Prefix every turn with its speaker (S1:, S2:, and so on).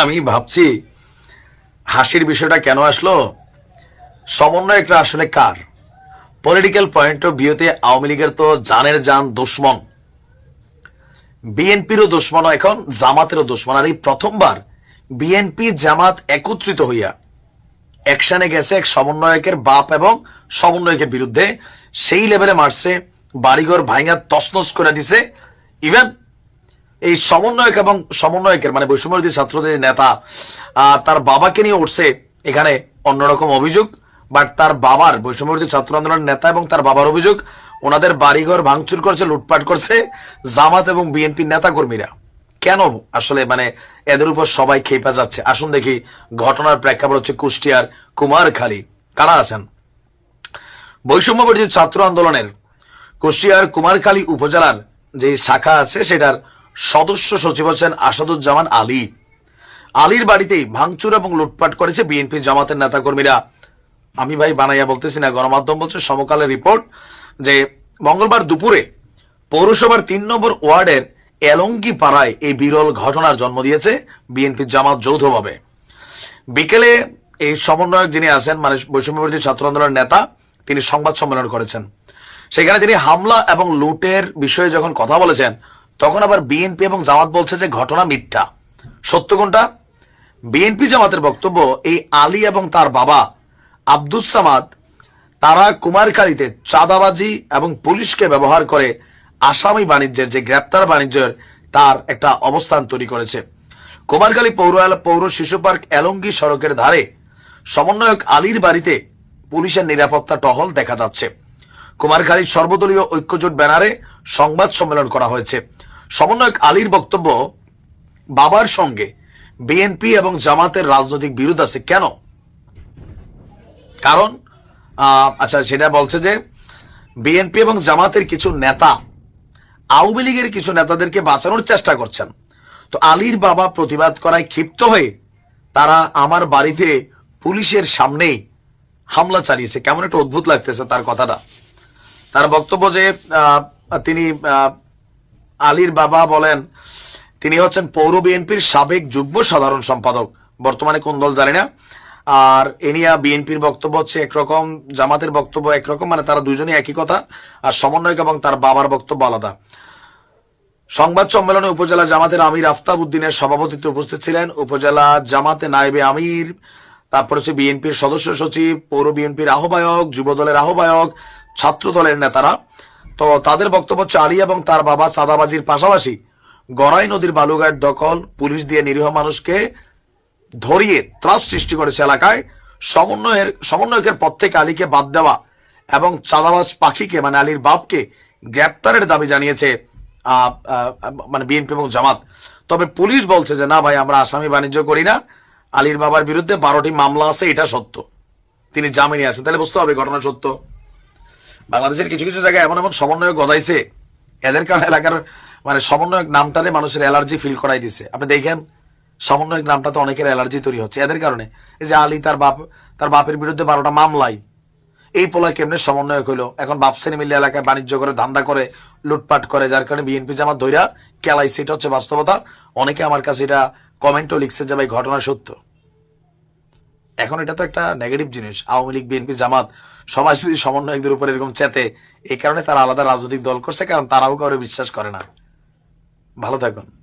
S1: আমি ভাবছি, হাসির বিষয়টা কেন আসলো? সমন্বয়করা আসলে কার? পলিটিক্যাল পয়েন্ট অফ ভিউতে আওয়ামী লীগের তো জানের জান দুশ্মন। বিএনপিরও দুশ্মন এখন, জামাতেরও দুশ্মন। আর এই প্রথমবার বিএনপি জামাত একত্রিত হইয়া অ্যাকশনে গেছে এক সমন্বয়কের বাপ এবং সমন্বয়কের বিরুদ্ধে। সেই লেভেলে মারছে, বাড়িঘর ভাইঙা তসনস করে দিছে। ইভেন এই সমন্বয়ক এবং সমন্বয়কের মানে বৈষম্যবিরোধী ছাত্রদের নেতা তার বাবাকে নিয়ে উঠছে এখানে অন্যরকম অভিযোগ, বাট তার বাবার বৈষম্যবিরোধী ছাত্র আন্দোলনের নেতা এবং তার বাবার অভিযোগ, ওনাদের বাড়িঘর ভাঙচুর করছে, লুটপাট করছে জামাত এবং বিএনপির নেতা কর্মীরা কেন আসলে মানে এদের উপর সবাই খেপা যাচ্ছে? আসুন দেখি ঘটনার প্রেক্ষাপট হচ্ছে কুষ্টিয়ার কুমারখালী। কারা আছেন? বৈষম্যবিরোধী ছাত্র আন্দোলনের কুষ্টিয়ার কুমারখালী উপজেলার যে শাখা আছে, সেটার সদস্য সচিব হচ্ছেন আসাদুজ্জামান আলী। আলীর বাড়িতেই ভাঙচুর এবং লুটপাট করেছে বিএনপি জামাতের নেতাকর্মীরা। আমি ভাই বানাইয়া বলতেছি না, গণমাধ্যম বলছে, সমকালের রিপোর্ট যে মঙ্গলবার দুপুরে পৌরসভার তিন নম্বর ওয়ার্ডের এলঙ্গি পাড়ায় এই বিরল ঘটনার জন্ম দিয়েছে বিএনপি জামাত যৌথভাবে। বিকেলে এই সমন্বয়ক যিনি আছেন মানে বৈষম্যবিরোধী ছাত্র আন্দোলনের নেতা, তিনি সংবাদ সম্মেলন করেছেন। সেখানে তিনি হামলা এবং লুটের বিষয়ে যখন কথা বলেছেন তখন আবার বিএনপি এবং জামাত বলছে যে ঘটনা মিথ্যা। সত্য কোনটা? বিএনপি জামাতের বক্তব্য, এই আলী এবং তার বাবা আব্দুস সামাদ, তারা কুমারখালীতে চাঁদাবাজি এবং পুলিশকে ব্যবহার করে আসামি বাণিজ্যের যে গ্রেপ্তার বাণিজ্যের তার একটা অবস্থান তৈরি করেছে। কুমারখালী পৌর পৌর শিশু পার্ক এলঙ্গি সড়কের ধারে সমন্বয়ক আলীর বাড়িতে পুলিশের নিরাপত্তা টহল দেখা যাচ্ছে। কুমারখালীর সর্বদলীয় ঐক্যজোট ব্যানারে সংবাদ সম্মেলন করা হয়েছে। সমন্বয়ক আলীর বক্তব্য, বাবার সঙ্গে বিএনপি এবং জামাতের রাজনৈতিক বিরোধ আছে কেন? কারণ আচ্ছা সেটা বলছে যে বিএনপি এবং জামাতের কিছু নেতা আওয়ামী লীগের কিছু নেতাদেরকে বাঁচানোর চেষ্টা করছেন। তো আলীর বাবা প্রতিবাদ করায় ক্ষিপ্ত হয়ে তারা আমার বাড়িতে পুলিশের সামনেই হামলা চালিয়েছে। কেমন একটা অদ্ভুত লাগতেছে তার কথাটা। তার বক্তব্য যে তিনি আলীর বাবা বলেন, তিনি হচ্ছেন পৌর বিএনপির সাবেক যুগ্ম সাধারণ সম্পাদক। বর্তমানে কোন দল জানি না। আর এনিয়া বিএনপির বক্তব্য হচ্ছে একরকম, জামাতের বক্তব্য একরকম মানে তারা দুজনেই একই কথা, আর সমন্বয়ক এবং তার বাবার বক্তব্য আলাদা। সংবাদ সম্মেলনে উপজেলা জামাতের আমির আফতাব উদ্দিনের সভাপতিত্বে উপস্থিত ছিলেন উপজেলা জামাতে নায়েবে আমির, তারপর হচ্ছে বিএনপির সদস্য সচিব, পৌর বিএনপির আহ্বায়ক যুব দলের আহ্বায়ক ছাত্র দলের নেতারা। তো তাদের বক্তব্য হচ্ছে আলী এবং তার বাবা চাঁদাবাজির পাশাপাশি গড়াই নদীর বালুঘাট দখল পুলিশ দিয়ে নিরীহ মানুষকে ধরিয়ে ত্রাস সৃষ্টি করেছে এলাকায়। সমন্বয়ের, সমন্বয়কের পদ থেকে আলীকে বাদ দেওয়া এবং চাঁদাবাজ পাখিকে মানে আলীর বাপকে গ্রেপ্তারের দাবি জানিয়েছে মানে বিএনপি এবং জামাত। তবে পুলিশ বলছে যে, না ভাই, আমরা আসামি বাণিজ্য করি না। আলীর বাবার বিরুদ্ধে বারোটি মামলা আছে, এটা সত্য। তিনি জামিনে আছেন তাহলে বুঝতে হবে ঘটনা সত্য। বাংলাদেশের কিছু কিছু জায়গায় এমন এমন সমন্বয় গজাইছে। এদের কারণে এলাকার মানে সমন্বয়ক নামটারে মানুষের অ্যালার্জি ফিল করাই দিছে। আপনি দেখেন, সমন্বয়ক নামটাতে অনেকের অ্যালার্জি তৈরি হচ্ছে। এদের কারণে এই যে আলী তার বাপ, তার বাপের বিরুদ্ধে বারোটা মামলাই এই পোলায় কেমনে সমন্বয়ক হইল? এখন বাপ মিলে এলাকায় বাণিজ্য করে, ধান্দা করে, লুটপাট করে, যার কারণে বিএনপি জামাত ধৈরা কেলাইছে। এটা হচ্ছে বাস্তবতা। অনেকে আমার কাছে এটা কমেন্টও লিখছে যে, ভাই, ঘটনা সত্য। এখন এটা তো একটা নেগেটিভ জিনিস। আওয়ামী লীগ বিএনপি জামাত, সবাই যদি সমন্বয়কদের উপর এরকম চেতে, এই কারণে তারা আলাদা রাজনৈতিক দল করছে, কারণ তারাও কারও বিশ্বাস করে না। ভালো থাকুন।